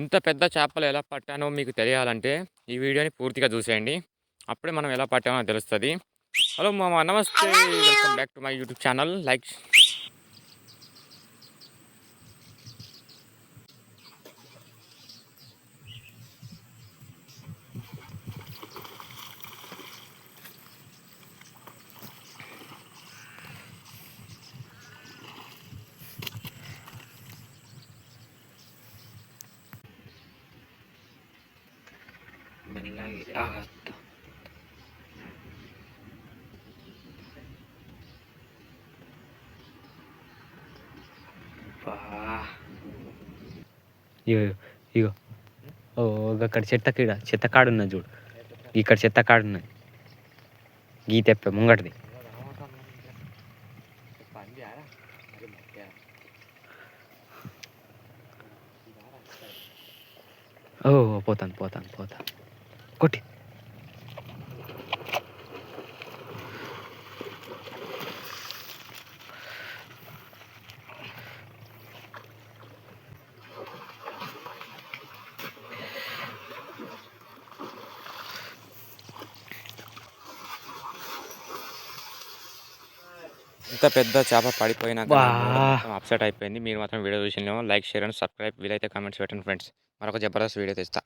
ఇంత పెద్ద చేపలు ఎలా పట్టానో మీకు తెలియాలంటే ఈ వీడియోని పూర్తిగా చూసేయండి. అప్పుడే మనం ఎలా పట్టామో తెలుస్తుంది. హలో మామ నమస్తే. Welcome back to my YouTube channel like ఇగో ఇగో ఓ అక్కడ చెత్త కీడ చెత్త కాడు చూడు. ఇక్కడ చెత్త కాడు గీ తెప్ప ముంగటిది. ఓ పోతాను పోతాను పోతాను. కొట్టి. ఇంత పెద్ద చేప పడిపోయినా వా. అప్సెట్ అయిపోయింది. మీరు మాత్రం వీడియో చూసినేమో లైక్ షేర్ అండ్ సబ్స్క్రైబ్. వీలైతే కామెంట్స్ పెట్టండి ఫ్రెండ్స్. మరొక జబర్దస్త్ వీడియో తెస్తా.